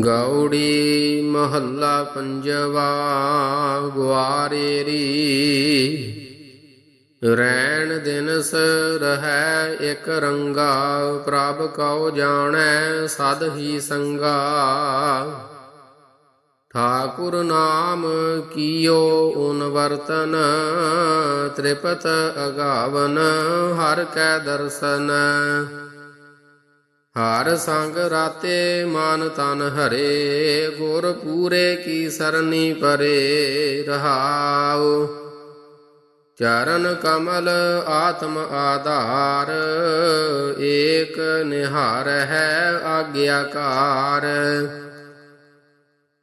ਗੌੜੀ ਮਹੱਲਾ ਪੰਜਵਾ, ਗੁਆਰੇਰੀ। ਰੈਣ ਦਿਨਸ ਰਹੈ ਇਕ ਰੰਗਾ, ਪ੍ਰਭ ਕਉ ਜਾਣੈ ਸਦ ਹੀ ਸੰਗਾ। ਠਾਕੁਰ ਨਾਮ ਕੀਓ ਓਨ ਵਰਤਨ ਤ੍ਰਿਪਤ ਅਗਾਵਨ, ਹਰ ਕੈ ਦਰਸ਼ਨ। ਹਰ ਸੰਗ ਰਾਤੇ ਮਨ ਤਨ ਹਰੇ, ਗੁਰ ਪੂਰੇ ਕੀ ਸਰਨੀ ਪਰੇ ਰਹਾਉ। ਚਰਨ ਕਮਲ ਆਤਮ ਆਧਾਰ, ਏਕ ਨਿਹਾਰ ਹੈ ਆਗਿਆਕਾਰ।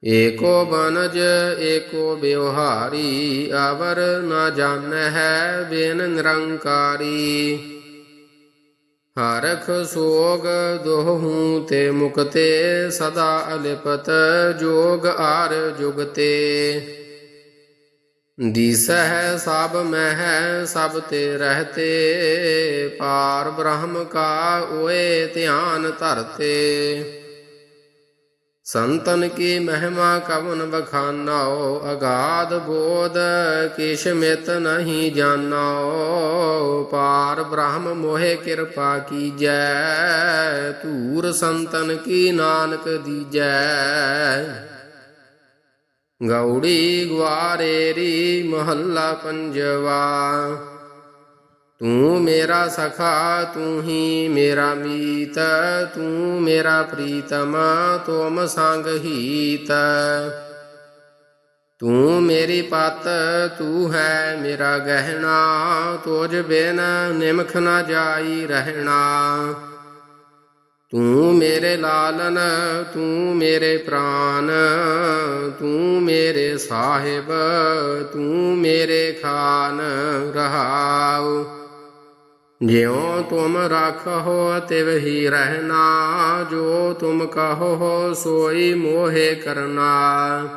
ਏਕੋ ਬਨਜ, ਏਕੋ ਬਿਵਹਾਰੀ ਅਵਰ ਨਾ ਜਾਣ ਹੈ ਬਿਨ ਨਿਰੰਕਾਰੀ। ਹਰਖ ਸੋਗ ਦੋਹੂ ਤੇ ਮੁਕਤੇ ਸਦਾ ਅਲਿਪਤ ਜੋਗ ਆਰ ਜੁਗਤੇ। ਦੀਸਹਿ ਸਭ ਮਹਿ ਸਭ ਤੇ ਰਹਤੇ, ਪਾਰ ਬ੍ਰਹਮ ਕਾ ਓਏ ਧਿਆਨ ਧਰਤੇ। ਸੰਤਨ ਕੀ ਮਹਿਮਾ ਕਵਨ ਬਖਾਨਾਓ ਅਗਾਧ ਬੋਧ ਕਿਛ ਮਿਤ ਨਹੀਂ ਜਾਣਾਓ ਪਾਰ ਬ੍ਰਹਮ ਮੋਹਿ ਕਿਰਪਾ ਕੀਜੈ, ਧੂਰ ਸੰਤਨ ਕੀ ਨਾਨਕ ਦੀਜੈ। ਗੌੜੀ ਗਵਾਰੇਰੀ ਮਹੱਲਾ ਪੰਜਵਾ ਤੂੰ ਮੇਰਾ ਸਖਾ, ਤੂੰ ਹੀ ਮੇਰਾ ਮੀਤ, ਤੂੰ ਮੇਰਾ ਪ੍ਰੀਤਮ, ਤੁਮ ਸੰਗ ਹੀਤ। ਤੂੰ ਮੇਰੀ ਪਤ, ਤੂੰ ਹੈ ਮੇਰਾ ਗਹਿਣਾ, ਤੁਝ ਬਿਨ ਨਿਮਖ ਨਾ ਜਾਈ ਰਹਿਣਾ। ਤੂੰ ਮੇਰੇ ਲਾਲਨ, ਤੂੰ ਮੇਰੇ ਪ੍ਰਾਨ, ਤੂੰ ਮੇਰੇ ਸਾਹਿਬ, ਤੂੰ ਮੇਰੇ ਖਾਨ ਰਹਾਉ। ਜਿਉ ਤੁਮ ਰਾਖੋ ਤਿਵਹੀ ਰਹਿਣਾ, ਜੋ ਤੁਮ ਕਹੋ ਸੋਈ ਮੋਹਿ ਕਰਨਾ।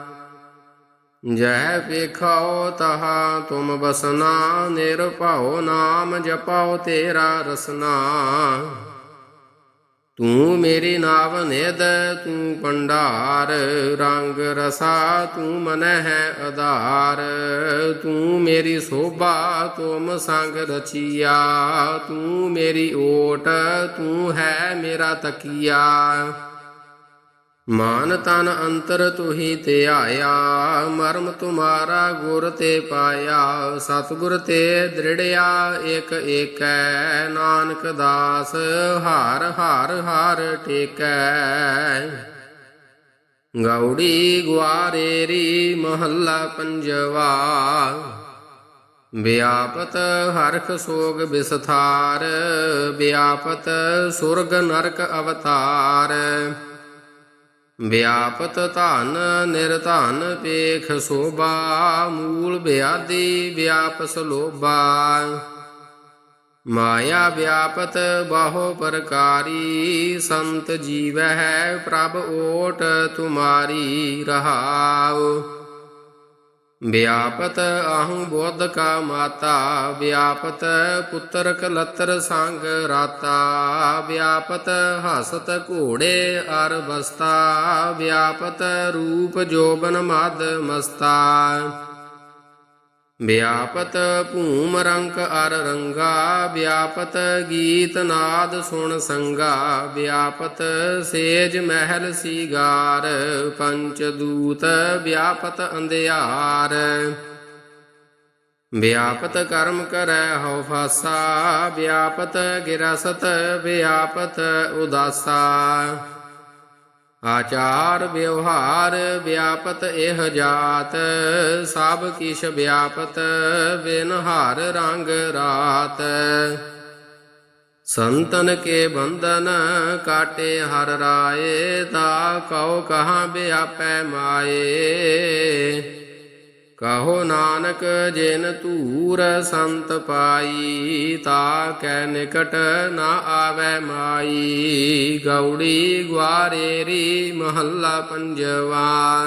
ਜਹ ਵੇਖਾਓ ਤਹਾ ਤੁਮ ਬਸਨਾ ਨਿਰਭਉ ਨਾਮ ਜਪਾਓ ਤੇਰਾ ਰਸਨਾ। ਤੂੰ ਮੇਰੀ ਨਾਵ ਨਿਦ ਤੂੰ ਭੰਡਾਰ, ਰੰਗ ਰਸਾ ਤੂੰ ਮਨ ਹੈ ਆਧਾਰ ਤੂੰ ਮੇਰੀ ਸੋਭਾ, ਤੁਮ ਸੰਗ ਰਚੀਆ। ਤੂੰ ਮੇਰੀ ਓਟ, ਤੂੰ ਹੈ ਮੇਰਾ ਤਕੀਆ। ਮਾਨ ਤਨ ਅੰਤਰ ਤੁਹੀ ਤੇ ਆਇਆ, ਮਰਮ ਤੁਮਾਰਾ ਗੁਰ ਤੇ ਪਾਇਆ। ਸਤਿਗੁਰ ਤੇ ਦ੍ਰਿੜਿਆ ਇਕ ਏਕੈ, ਨਾਨਕ ਦਾਸ ਹਾਰ ਹਾਰ ਹਾਰ ਟੇਕੈ। ਗੌੜੀ ਗਵਾਰੇਰੀ ਮਹੱਲਾ ਪੰਜਵਾ, ਵਿਆਪਤ ਹਰਖ ਸੋਗ ਵਿਸਥਾਰ, ਵਿਆਪਤ ਸੁਰਗ ਨਰਕ ਅਵਤਾਰ। ਵਿਆਪਤ ਧਨ ਨਿਰਧਨ ਪੇਖ ਸੋਭਾ, ਮੂਲ ਵਿਆਦੀ ਵਿਆਪਸ ਲੋਭਾ। ਮਾਇਆ ਵਿਆਪਤ ਬਾਹੋ ਪ੍ਰਕਾਰੀ, ਸੰਤ ਜੀਵ ਹੈ ਪ੍ਰਭ ਓਟ ਤੁਮਾਰੀ ਰਹਾਉ। ਵਿਆਪਤ ਆਹੂ ਬੁੱਧ ਕਾ ਮਾਤਾ, ਵਿਆਪਤ ਪੁੱਤਰ ਕਲਤਰ ਸੰਗ ਰਾਤਾ, ਵਿਆਪਤ ਹਸਤ ਘੋੜੇ ਅਰ ਬਸਤਾ ਵਿਆਪਤ ਰੂਪ ਜੋਬਨ ਮਦ ਮਸਤਾ। ਵਿਆਪਤ ਭੂਮ ਰੰਕ ਅਰ ਰੰਗਾ, ਵਿਆਪਤ ਗੀਤ ਨਾਦ ਸੁਣ ਸੰਗਾ, ਵਿਆਪਤ ਸੇਜ ਮਹਿਲ ਸੀਗਾਰ, ਪੰਚ ਦੂਤ ਵਿਆਪਤ ਅੰਧਿਆਰ। ਵਿਆਪਤ ਕਰਮ ਕਰੈ ਹਉ ਫਾਸਾ, ਵਿਆਪਤ ਗਿਰਸਤ, ਵਿਆਪਤ ਉਦਾਸਾ। ਆਚਾਰ ਵਿਵਹਾਰ ਵਿਆਪਤ ਇਹ ਜਾਤ, ਸਭ ਕਿਛ ਵਿਆਪਤ ਬਿਨ ਹਰ ਰੰਗ ਰਾਤ। ਸੰਤਨ ਕੇ ਬੰਧਨ ਕਾਟੇ ਹਰ ਰਾਏ, ਤਾ ਕਉ ਕਹਾਂ ਵਿਆਪੈ ਮਾਏ। ਕਹੋ ਨਾਨਕ ਜਿਨ ਧੂਰ ਸੰਤ ਪਾਈ, ਤਾ ਕੈ ਨਿਕਟ ਨਾ ਆਵੈ ਮਾਈ। ਗੌੜੀ ਗਵਾਰੇਰੀ ਮਹੱਲਾ ਪੰਜਵਾ।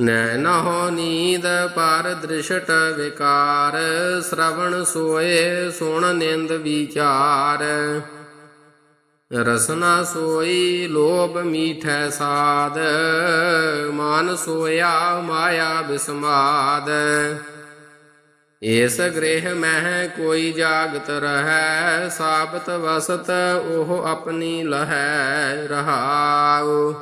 ਨੈਨਹੁ ਨੀਂਦ ਪਰ ਦ੍ਰਿਸ਼ਟ ਵਿਕਾਰ, ਸ਼ਰਵਣ ਸੋਏ ਸੁਣ ਨਿੰਦ ਵਿਚਾਰ। ਰਸਨਾ ਸੋਈ ਲੋਭ ਮੀਠੈ ਸਾਦ ਮਨ ਸੋਇਆ ਮਾਇਆ ਬਿਸਮਾਦ। ਇਸ ਗ੍ਰਹਿ ਮਹਿ ਕੋਈ ਜਾਗਤ ਰਹੈ, ਸਾਬਤ ਵਸਤ ਉਹ ਆਪਣੀ ਲਹੈ ਰਹਾਉ।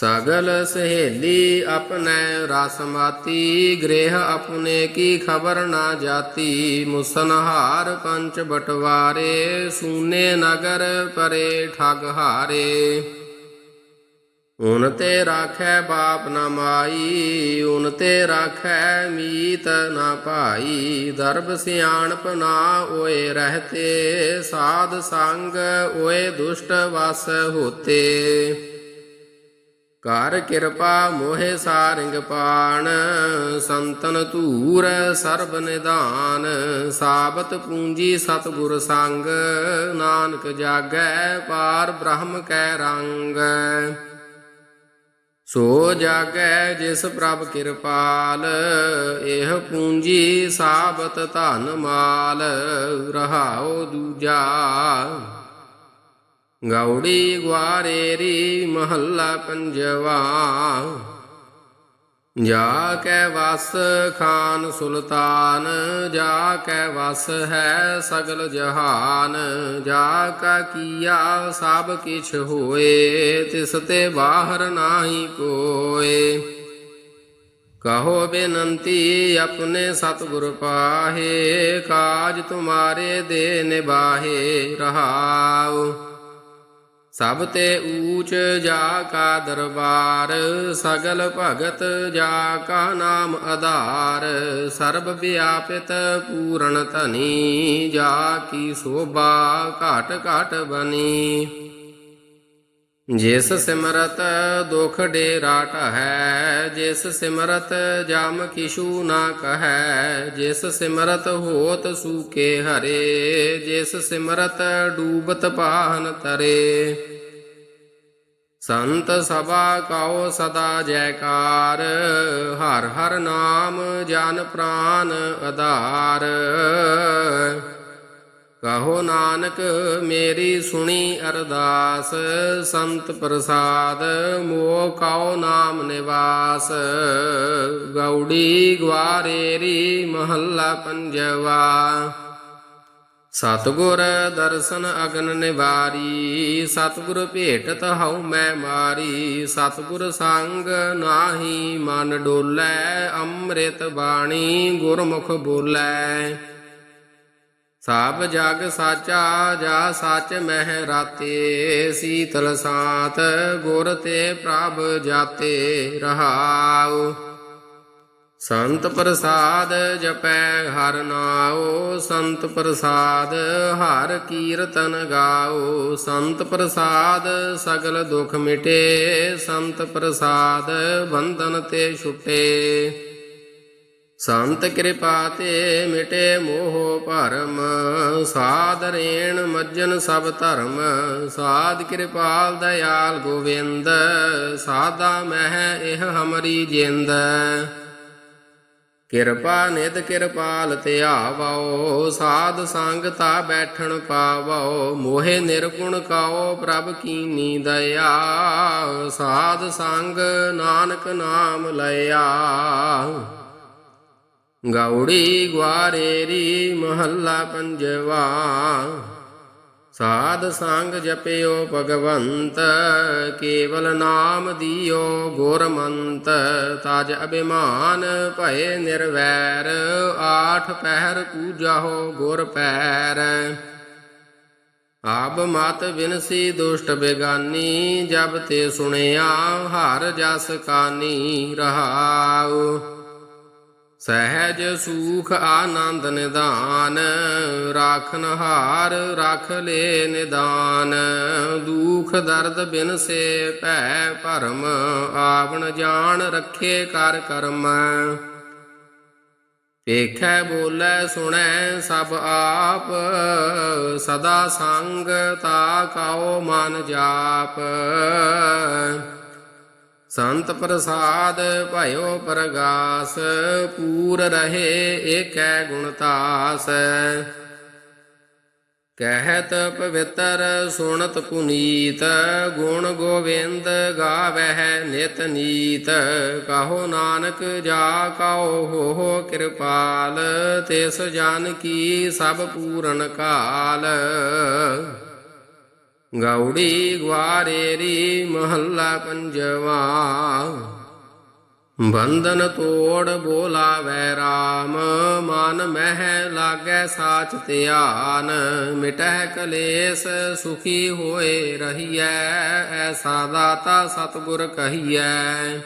ਸਗਲ ਸਹੇਲੀ ਆਪਣੇ ਰਸਮਾਤੀ ਗ੍ਰਹਿ ਆਪਣੇ ਕੀ ਖਬਰ ਨਾ ਜਾਤੀ। ਮੁਸਨਹਾਰ ਪੰਚ ਬਟਵਾਰੇ, ਸੂਨੇ ਨਗਰ ਪਰੇ ਠਗ ਹਾਰੇ। ਉਨ ਤੇ ਰਾਖੈ ਬਾਪ ਨਾ ਮਾਈ, ਉਨ ਤੇ ਰਾਖੈ ਮੀਤ ਨਾ ਭਾਈ। ਦਰਬ ਸਿਆਣਪ ਨਾ ਓਏ ਰਹਤੇ, ਸਾਧ ਸੰਗ ਓਏ ਦੁਸ਼ਟ ਵਸ ਹੋਤੇ। ਕਰ ਕਿਰਪਾ ਮੋਹਿ ਸਾਰਿੰਗ ਪਾਣ, ਸੰਤਨ ਧੂਰ ਸਰਬ ਨਿਧਾਨ, ਸਾਬਤ ਪੂੰਜੀ ਸਤਿਗੁਰ ਸੰਗ, ਨਾਨਕ ਜਾਗੈ ਪਾਰ ਬ੍ਰਹਮ ਕੈ ਰੰਗ। ਸੋ ਜਾਗੈ ਜਿਸ ਪ੍ਰਭ ਕਿਰਪਾਲ, ਇਹ ਪੂੰਜੀ ਸਾਬਤ ਧਨ ਮਾਲ, ਰਹਾਉ ਦੂਜਾ ਗੌੜੀ ਗਵਾਰੇਰੀ ਮਹੱਲਾ ਪੰਜਵਾ। ਜਾ ਕੈ ਵਸ ਖਾਨ ਸੁਲਤਾਨ, ਜਾ ਕੈ ਵਸ ਹੈ ਸਗਲ ਜਹਾਨ, ਜਾ ਕਾ ਕੀਆ ਸਭ ਕਿਛ ਹੋਏ, ਤਿਸ ਤੇ ਬਾਹਰ ਨਾਹੀ ਕੋਏ। ਕਹੋ ਬੇਨੰਤੀ ਆਪਣੇ ਸਤਿਗੁਰ ਪਾਹੇ, ਕਾਜ ਤੁਮਾਰੇ ਦੇ ਨਿਬਾਹੇ ਰਹਾਓ ਸਭ ਤੇ ਊਚ ਜਾ ਕਾ ਦਰਬਾਰ, ਸਗਲ ਭਗਤ ਜਾ ਕਾ ਨਾਮ ਆਧਾਰ, ਸਰਬ ਵਿਆਪਿਤ ਪੂਰਨ ਧਨੀ, ਜਾ ਕੀ ਸੋਭਾ ਘਟ ਘਟ ਬਨੀ। ਜਿਸ ਸਿਮਰਤ ਦੁਖ ਡੇਰਾ ਟਹੈ ਜਿਸ ਸਿਮਰਤ ਜਮ ਕਿਛੂ ਨਾ ਕਹੈ, ਜਿਸ ਸਿਮਰਤ ਹੋਤ ਸੂਕੇ ਹਰੇ, ਜਿਸ ਸਿਮਰਤ ਡੂਬਤ ਪਾਹਨ ਤਰੇ। ਸੰਤ ਸਭਾ ਕਉ ਸਦਾ ਜੈਕਾਰ, ਹਰ ਹਰ ਨਾਮ ਜਨ ਪ੍ਰਾਨ ਆਧਾਰ ਕਹੋ ਨਾਨਕ, ਮੇਰੀ ਸੁਣੀ ਅਰਦਾਸ। ਸੰਤ ਪ੍ਰਸਾਦ, ਮੋਹ ਕਉ ਨਾਮ ਨਿਵਾਸ। ਗੌੜੀ ਗਵਾਰੇਰੀ ਮਹੱਲਾ ਪੰਜਵਾ। ਸਤਗੁਰ ਦਰਸ਼ਨ ਅਗਨ ਨਿਵਾਰੀ। ਸਤਗੁਰ ਭੇਟਤ ਹਉ ਮੈਂ ਮਾਰੀ। ਸਤਗੁਰ ਸੰਗ ਨਾਹੀ ਮਨ ਡੋਲੈ, ਅੰਮ੍ਰਿਤ ਬਾਣੀ ਗੁਰਮੁਖ ਬੋਲੈ। ਸਭ ਜਗ ਸਾਚਾ ਜਾ ਸੱਚ ਮਹਿ ਰਾਤੇ, ਸੀਤਲ ਸਾਤ, ਗੁਰ ਤੇ ਪ੍ਰਭ ਜਾਤੇ ਰਹਾਉ। ਸੰਤ ਪ੍ਰਸਾਦ ਜਪੈ ਹਰ ਨਾਉ, ਸੰਤ ਪ੍ਰਸਾਦ ਹਰ ਕੀਰਤਨ ਗਾਓ ਸੰਤ ਪ੍ਰਸਾਦ ਸਗਲ ਦੁਖ ਮਿਟੇ, ਸੰਤ ਪ੍ਰਸਾਦ ਬੰਧਨ ਤੇ ਛੁਟੇ। ਸੰਤ ਕਿਰਪਾ ਤੇ ਮਿਟੇ ਮੋਹ ਭਰਮ, ਸਾਧ ਰੇਣ ਮੱਜਨ ਸਭ ਧਰਮ। ਸਾਧ ਕਿਰਪਾਲ ਦਇਆਲ ਗੋਵਿੰਦ ਸਾਦਾ ਮਹਿ ਇਹ ਹਮਰੀ ਜਿੰਦ। ਕਿਰਪਾ ਨਿਤ ਕਿਰਪਾਲ ਧਿਆਵੋ ਸਾਧ ਸੰਗ ਤਾ ਬੈਠਣ ਪਾਵੋ। ਮੋਹਿ ਨਿਰਗੁਣ ਕਾਓ ਪ੍ਰਭ ਕੀਨੀ ਦਇਆ, ਸਾਧ ਸੰਗ ਨਾਨਕ ਨਾਮ ਲਿਆ ਗੌੜੀ ਗਵਾਰੇਰੀ ਮਹੱਲਾ ਪੰਜਵਾ। ਸਾਧ ਸੰਗ ਜਪਿਓ ਭਗਵੰਤ, ਕੇਵਲ ਨਾਮ ਦਿਓ ਗੁਰਮੰਤ। ਤਜ ਅਭਿਮਾਨ ਭਏ ਨਿਰਵੈਰ, ਆਠ ਪਹਿਰ ਪੂਜਾਹੋ ਗੁਰ ਪੈਰ। ਆਬ ਮਤ ਬਿਨਸੀ ਦੁਸ਼ਟ ਬੇਗਾਨੀ, ਜਬ ਤੇ ਸੁਣਿਆ ਹਰ ਜਸ ਕਾਨੀ ਰਹਾਉ। ਸਹਿਜ ਸੂਖ ਆਨੰਦ ਨਿਦਾਨ ਰਾਖਨ ਹਾਰ ਰਖ ਲੇ ਨਿਦਾਨ। ਦੁਖ ਦਰਦ ਬਿਨ ਸੇ ਭੈ ਭਰਮ, ਆਵਣ ਜਾਣ ਰੱਖੇ ਕਰ ਕਰਮ। ਵੇਖੈ, ਬੋਲੇ, ਸੁਣੈ, ਸਭ ਆਪ, ਸਦਾ ਸੰਗ ਤਾ ਕਾਓ ਮਨ ਜਾਪ। ਸੰਤ ਪ੍ਰਸਾਦ ਭਇਓ ਪ੍ਰਗਾਸ, ਪੂਰ ਰਹੇ ਏਕੈ ਗੁਣਤਾਸ ਕਹਿਤ ਪਵਿੱਤਰ ਸੁਣਤ ਪੁਨੀਤ, ਗੁਣ ਗੋਵਿੰਦ ਗਾਵਹਿ ਨਿਤ ਨੀਤ। ਕਹੋ ਨਾਨਕ ਜਾ ਕਉ ਹੋ ਕਿਰਪਾਲ, ਤਿਸ ਜਨ ਕੀ ਸਭ ਪੂਰਨ ਕਾਲ। ਗੌੜੀ ਗਵਾਰੇਰੀ ਮਹੱਲਾ ਪੰਜਵਾ। ਬੰਧਨ ਤੋੜ ਬੋਲਾਵੈ RAM ਮਨ ਮਹਿ ਲਾਗੈ ਸਾਚ ਧਿਆਨ, ਮਿਟਹਿ ਕਲੇਸ਼ ਸੁਖੀ ਹੋਏ ਰਹੀਐ, ਐਸਾ ਦਾਤਾ ਸਤਿਗੁਰ ਕਹੀਐ।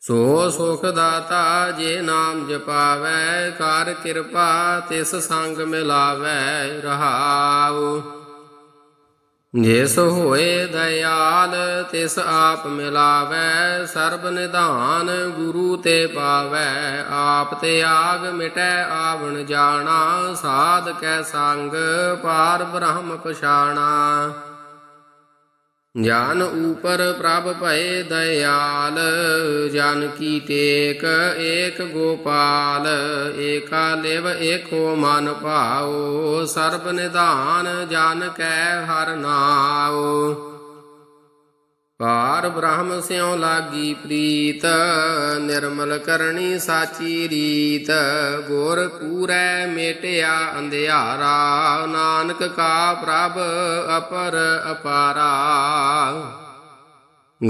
ਸੋ ਸੁਖ ਦਾਤਾ ਜੇ ਨਾਮ ਜਪਾਵੈ, ਕਰ ਕਿਰਪਾ ਤਿਸ ਸੰਗ ਮਿਲਾਵੈ ਰਹਾਉ। ਜਿਸ ਹੋਏ ਦਇਆਲ, ਤਿਸ ਆਪ ਮਿਲਾਵੈ, ਸਰਬ ਨਿਧਾਨ ਗੁਰੂ ਤੇ ਪਾਵੈ। ਆਪ ਤੇ ਆਗ ਮਿਟੈ, ਆਵਣ ਜਾਣਾ, ਸਾਧ ਕੈ ਸੰਗ, ਪਾਰ ਬ੍ਰਹਮ ਪਛਾਣਾ। ਜਾਨ ਉਪਰ ਪ੍ਰਭ ਭਏ ਦਇਆਲ, ਜਨ ਕੀ ਟੇਕ ਏਕ ਗੋਪਾਲ, ਏਕਾ ਲਿਵ ਏਕੋ ਮਨ ਭਾਉ, ਸਰਬ ਨਿਧਾਨ ਜਨ ਕੈ ਹਰ ਨਾਉ। ਪਾਰ ਬ੍ਰਹਮ ਸਿਉ ਲਾਗੀ ਪ੍ਰੀਤ, ਨਿਰਮਲ ਕਰਨੀ ਸਾਚੀ ਰੀਤ, ਗੁਰ ਪੂਰੈ ਮੇਟਿਆ ਅੰਧਿਆਰਾ, ਨਾਨਕ ਕਾ ਪ੍ਰਭ ਅਪਰ ਅਪਾਰਾ।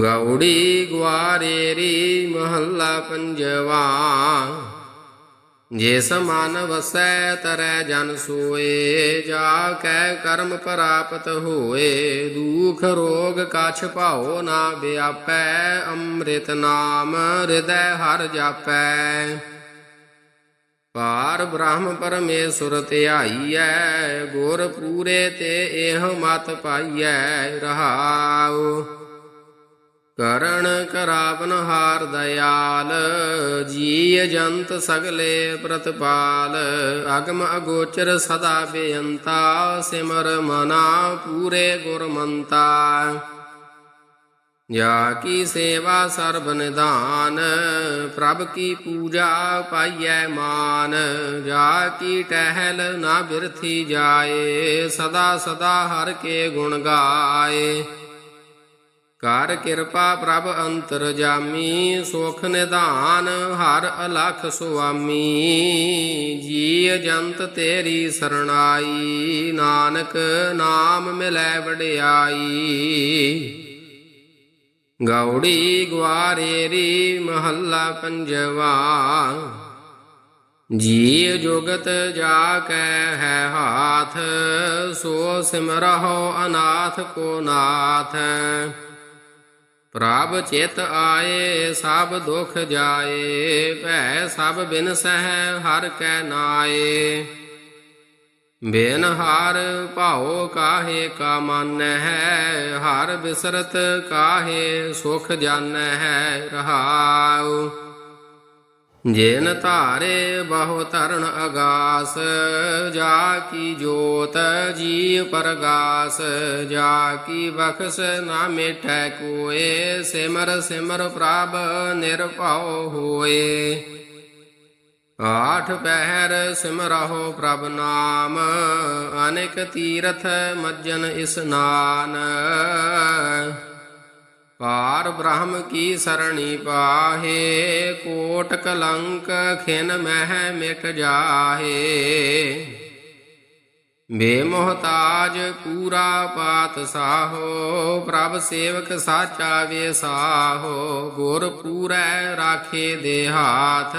ਗੌੜੀ ਗਵਾਰੇਰੀ ਮਹੱਲਾ ਪੰਜਵਾ। ਜਿਸ ਮਨ ਵਸੈ ਤਰੈ ਜਨ ਸੋਏ, ਜਾ ਕੈ ਕਰਮ ਪ੍ਰਾਪਤ ਹੋਏ, ਦੁਖ ਰੋਗ ਕਛ ਭਾਉ ਨਾ ਵਿਆਪੈ, ਅੰਮ੍ਰਿਤ ਨਾਮ ਹਿਰਦੈ ਹਰ ਜਾਪੈ। ਪਾਰ ਬ੍ਰਹਮ ਪਰਮੇਸ਼ੁਰ ਧਿਆਈਐ, ਗੁਰ ਪੂਰੇ ਤੇ ਇਹ ਮਤ ਪਾਈਐ, ਰਹਾਉ। ਕਰਣ ਕਰਾਵਨ ਹਾਰ ਦਇਆਲ ਜੀ ਜੰਤ ਸਗਲੇ ਪ੍ਰਤਪਾਲ, ਅਗਮ ਅਗੋਚਰ ਸਦਾ ਬੇਅੰਤਾ, ਸਿਮਰ ਮਨਾ ਪੂਰੇ ਗੁਰਮੰਤਾ। ਜਾ ਕੀ ਸੇਵਾ ਸਰਬ ਨਿਧਾਨ, ਪ੍ਰਭ ਕੀ ਪੂਜਾ ਪਾਈਐ ਮਾਨ, ਜਾ ਕੀ ਟਹਿਲ ਨਾ ਬਿਰਥੀ ਜਾਏ, ਸਦਾ ਸਦਾ ਹਰ ਕੇ ਗੁਣ ਗਾਏ। ਕਰ ਕਿਰਪਾ ਪ੍ਰਭ ਅੰਤਰ ਜਾਮੀ, ਸੁਖ ਨਿਧਾਨ ਹਰ ਅਲਖ ਸੁਆਮੀ। ਜੀ ਜੰਤ ਤੇਰੀ ਸਰਣਾਈ, ਨਾਨਕ ਨਾਮ ਮਿਲੈ ਵਡਿਆਈ। ਗੌੜੀ ਗਵਾਰੇਰੀ ਮਹੱਲਾ ਪੰਜਵਾ ਜੀ ਜੁਗਤ ਜਾ ਕੈ ਹੈ ਹਾਥ, ਸੋ ਸਿਮਰਹੁ ਅਨਾਥ ਕੋ ਨਾਥ। ਪ੍ਰਭ ਚਿਤ ਆਏ, ਸਭ ਦੁਖ ਜਾਏ, ਭੈ ਸਭ ਬਿਨ ਸਹਿ, ਹਰ ਕੈ ਨਾਏ। ਬਿਨ ਹਾਰ ਭਾਉ ਕਾਹੇ ਕਾ ਮਨ ਹੈ ਹਰ ਬਿਸਰਤ ਕਾਹੇ ਸੁਖ ਜਾਣ ਹੈ ਰਹਾਉ। ਜੇਨ ਧਾਰੇ ਬਹੁ ਧਰਨ ਅਗਾਸ, ਜਾ ਕੀ ਜੋਤ ਜੀਵ ਪਰਗਾਸ, ਜਾ ਕੀ ਬਖਸ਼ ਨਾ ਮਿਟੈ ਕੋਏ, ਸਿਮਰ ਸਿਮਰ ਪ੍ਰਭ ਨਿਰਭਉ ਹੋਏ। ਆਠ ਪਹਿਰ ਸਿਮਰਹੁ ਪ੍ਰਭ ਨਾਮ, ਅਨੇਕ ਤੀਰਥ ਮੱਜਨ ਇਸਨਾਨ ਪਾਰ ਬ੍ਰਹਮ ਕੀ ਸਰਣੀ ਪਾਹੇ, ਕੋਟ ਕਲੰਕ ਖਿਨ ਮਹਿ ਮਿਟ ਜਾਹੇ। ਬੇਮੋਹਤਾਜ ਪੂਰਾ ਪਾਤ ਸਾਹੋ, ਪ੍ਰਭ ਸੇਵਕ ਸਾਚਾ ਵੇ ਸਾਹੋ ਗੁਰ ਪੂਰੈ ਰਾਖੇ ਦੇ ਹਾਥ,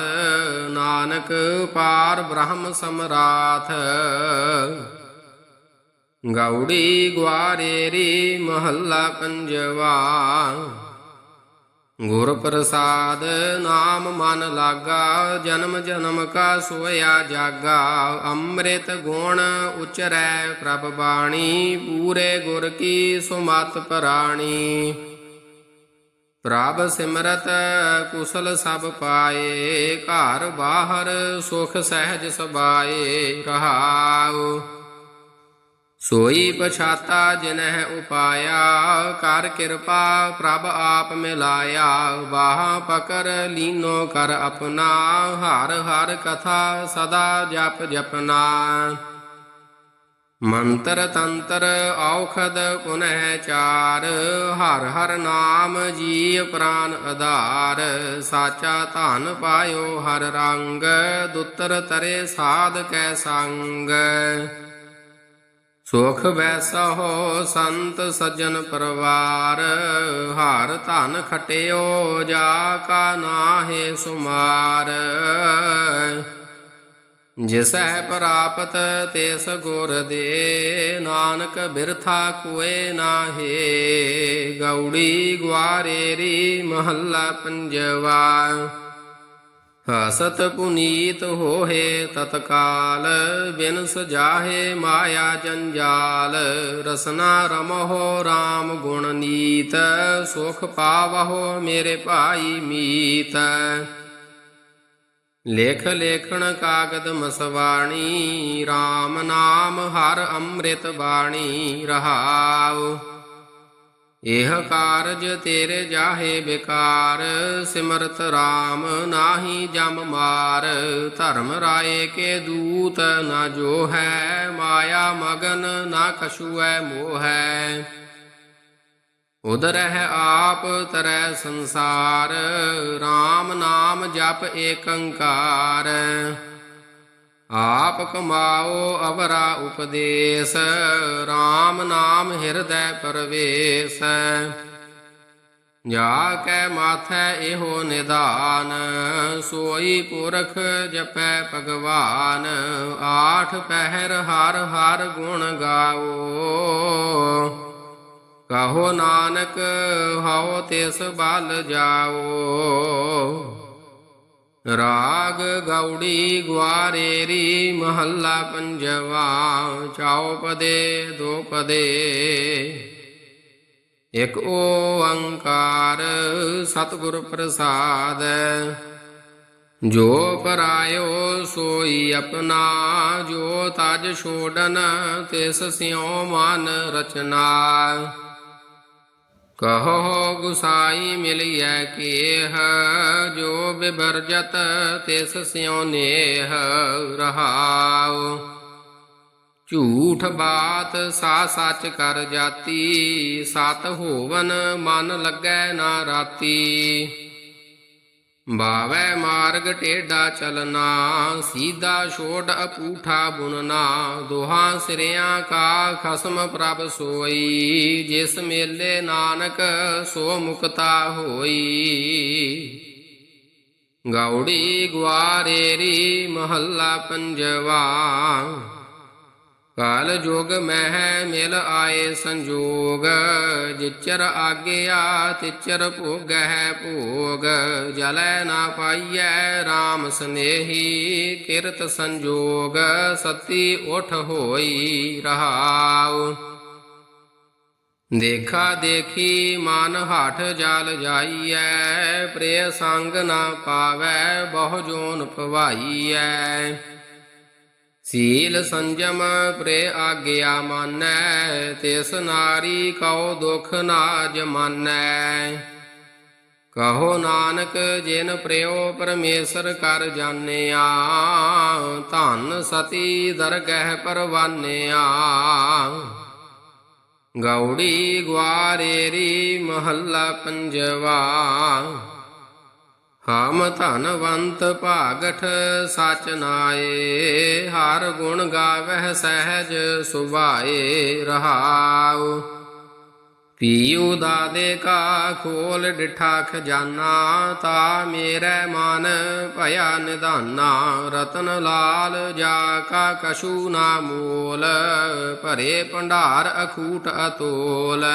ਨਾਨਕ ਪਾਰ ਬ੍ਰਹਮ ਸਮਰਾਥ। ਗੌੜੀ ਗਵਾਰੇਰੀ ਮਹੱਲਾ ਪੰਜਵਾ। ਗੁਰ ਪ੍ਰਸਾਦ ਨਾਮ ਮਨ ਲਾਗਾ, ਜਨਮ ਜਨਮ ਕਾ ਸੋਇਆ ਜਾਗਾ। ਅੰਮ੍ਰਿਤ ਗੁਣ ਉਚਰੈ ਪ੍ਰਭ ਬਾਣੀ, ਪੂਰੇ ਗੁਰ ਕੀ ਸੁਮਤ ਪਰਾਣੀ। ਪ੍ਰਭ ਸਿਮਰਤ ਕੁਸਲ ਸਭ ਪਾਏ, ਘਰ ਬਾਹਰ ਸੁਖ ਸਹਿਜ ਸਬਾਏ ਰਹਾਉ। ਸੋਈ ਪਛਾਤਾ ਜਿਨਹਿ ਉਪਾਇਆ, ਕਰ ਕਿਰਪਾ ਪ੍ਰਭ ਆਪ ਮਿਲਾਇਆ। ਵਾਹ ਪਕਰ ਲੀਨੋ ਕਰ ਆਪਣਾ, ਹਰ ਹਰ ਕਥਾ ਸਦਾ ਜਪ ਜਪਨਾ। ਮੰਤਰ ਤੰਤਰ ਔਖਦ ਪੁਨਹਿ ਚਾਰ, ਹਰ ਹਰ ਨਾਮ ਜੀਵ ਪ੍ਰਾਨ ਆਧਾਰ। ਸਾਚਾ ਧਨ ਪਾਇਓ ਹਰ ਰੰਗ, ਦੁੱਤਰ ਤਰੇ ਸਾਧ ਕੈ ਸੰਗ। ਸੁਖ ਵੈਸਾ ਹੋ ਸੰਤ ਸੱਜਣ ਪਰਵਾਰ, ਹਾਰ ਧਨ ਖਟਿਓ ਜਾ ਕਾ ਨਾਹੇ ਸੁਮਾਰ। ਜਿਸੈ ਪ੍ਰਾਪਤ ਤਿਸ ਗੁਰ ਦੇ, ਨਾਨਕ ਬਿਰਥਾ ਕੋਏ ਨਾਹੀ। ਗੌੜੀ ਗਵਾਰੇਰੀ ਮਹੱਲਾ ਪੰਜਵਾ। ਹਸਤ ਪੁਨੀਤ ਹੋਏ ਤਤਕਾਲ ਬਿਨ ਸਜਾਹੇ ਮਾਇਆ ਜੰਜਾਲ। ਰਸਨਾ ਰਮਹੁ RAM ਗੁਣ ਨੀਤ, ਸੁਖ ਪਾਵਹੁ ਮੇਰੇ ਭਾਈ ਮੀਤ। ਲੇਖ ਲੇਖਣ ਕਾਗਦ ਮਸਵਾਣੀ RAM ਨਾਮ ਹਰ ਅੰਮ੍ਰਿਤ ਬਾਣੀ ਰਹਾਉ। ਇਹ ਕਾਰਜ ਤੇਰੇ ਜਾਹੇ ਬਿਕਾਰ, ਸਿਮਰਤ RAM ਨਾਹੀ ਜਮ ਮਾਰ। ਧਰਮ ਰਾਏ ਕੇ ਦੂਤ ਨਾ ਜੋ ਹੈ ਮਾਇਆ ਮਗਨ ਨਾ ਕਛੁਐ ਮੋਹੈ। ਹੈ ਉਦਰ ਹੈ ਆਪ ਤਰੈ ਸੰਸਾਰ RAM ਨਾਮ ਜਪ ਏਕੰਕਾਰ। ਆਪ ਕਮਾਓ ਅਵਰਾ ਉਪਦੇਸ਼ RAM ਨਾਮ ਹਿਰਦੈ ਪਰਵੇਸ਼। ਜਾ ਕੈ ਮਾਥੈ ਇਹੋ ਨਿਦਾਨ, ਸੋਈ ਪੁਰਖ ਜਪੈ ਭਗਵਾਨ। ਆਠ ਪਹਿਰ ਹਰ ਹਰ ਗੁਣ ਗਾਓ। ਕਹੋ ਨਾਨਕ, ਹਉ ਤਿਸ ਬਲ ਜਾਓ। ਰਾਗ ਗੌੜੀ ਗਵਾਰੇਰੀ ਮਹੱਲਾ ਪੰਜਵਾ, ਚਾਉ ਪਦੇ, ਦੋ ਪਦੇ। ਇਕ ਓੰਕਾਰ ਸਤਿਗੁਰ ਪ੍ਰਸਾਦ, ਜੋ ਪਰਾਇਓ ਸੋਈ ਆਪਣਾ, ਜੋ ਤਜ ਛੋੜਨ ਤਿਸ ਸਿਉ ਮਨ ਰਚਨਾ। ਕਹੋ ਗੁਸਾਈ ਮਿਲਿਐ ਕੇਹ, ਜੋ ਬਿਵਰਜਤ ਤਿਸ ਸਿਉ ਨੇਹ ਰਹਾਉ। ਝੂਠ ਬਾਤ ਸਾ ਸੱਚ ਕਰ ਜਾਤੀ, ਸਤ ਹੋਵਨ ਮਨ ਲੱਗੈ ਨਾ ਰਾਤੀ। ਬਾਵੈ ਮਾਰਗ ਟੇਡਾ ਚਲਨਾ, ਸੀਧਾ ਛੋੜ ਅਪੂਠਾ ਬੁਨਨਾ ਦੋਹਾਂ ਸਿਰਿਆਂ ਕਾ ਖਸਮ ਪ੍ਰਭ ਸੋਈ, ਜਿਸ ਮੇਲੇ ਨਾਨਕ ਸੋ ਮੁਕਤਾ ਹੋਈ। ਗੌੜੀ ਗਵਾਰੇਰੀ ਮਹੱਲਾ ਪੰਜਵਾ। ਕਾਲ ਜੋਗ ਮਹਿ ਮਿਲ ਆਏ ਸੰਜੋਗ, ਜਿਚਰ ਆਗਿਆ ਤਿਚਰ ਭੋਗਹਿ ਭੋਗ, ਜਲੈ ਨਾ ਪਾਈਐ RAM ਸਨੇਹੀ ਕਿਰਤ ਸੰਜੋਗ, ਸਤੀ ਉਠ ਹੋਈ ਰਹਾਉ। ਦੇਖਾ ਦੇਖੀ ਮਨ ਹਠ ਜਲ ਜਾਈਐ, ਪ੍ਰਿਯ ਸੰਗ ਨਾ ਪਾਵੈ ਬਹੁ ਜੋਨ ਪਵਾਈਐ ਸੀਲ ਸੰਜਮ ਪ੍ਰੇ ਆਗਿਆ ਮਾਨੈ, ਤਿਸ ਨਾਰੀ ਕਉ ਦੁਖ ਨਾ ਜਮਾਨੈ ਕਹੋ ਨਾਨਕ, ਜਿਨ ਪ੍ਰਿਓ ਪਰਮੇਸ਼ਰ ਕਰ ਜਾਣਿਆ, ਧਨ ਸਤੀ ਦਰਗਹਿ ਪਰਵਾਨਿਆ। ਗੌੜੀ ਗਵਾਰੇਰੀ ਮਹੱਲਾ ਪੰਜਵਾ ਹਮ ਧਨਵੰਤ ਭਾਗਠ ਸਚ ਨਾਏ, ਹਰ ਗੁਣ ਗਾਵਹਿ ਸਹਿਜ ਸੁਭਾਏ ਰਹਾਉ। ਪੀਉ ਦਾਦੇ ਕਾ ਖੋਲ ਡਿਠਾ ਖਜ਼ਾਨਾ ਤਾ ਮੇਰੇ ਮਨ ਭਇਆ ਨਿਧਾਨਾ। ਰਤਨ ਲਾਲ ਜਾ ਕਾ ਕਛੂ ਨਾ ਮੂਲ, ਭਰੇ ਭੰਡਾਰ ਅਖੂਟ ਅਤੋਲ।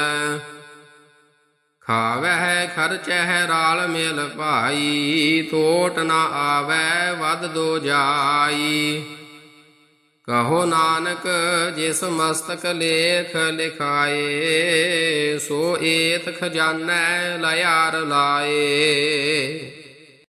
ਖਾਵਹਿ ਖਰਚਹਿ ਰਾਲ ਮੇਲ ਭਾਈ ਤੋਟ ਨਾ ਆਵੈ ਵਦ ਦੋ ਜਾਈ। ਕਹੋ ਨਾਨਕ, ਜਿਸ ਮਸਤਕ ਲੇਖ ਲਿਖਾਏ, ਸੋ ਏਤ ਖਜ਼ਾਨੈ ਲਿਆਰ ਲਾਏ।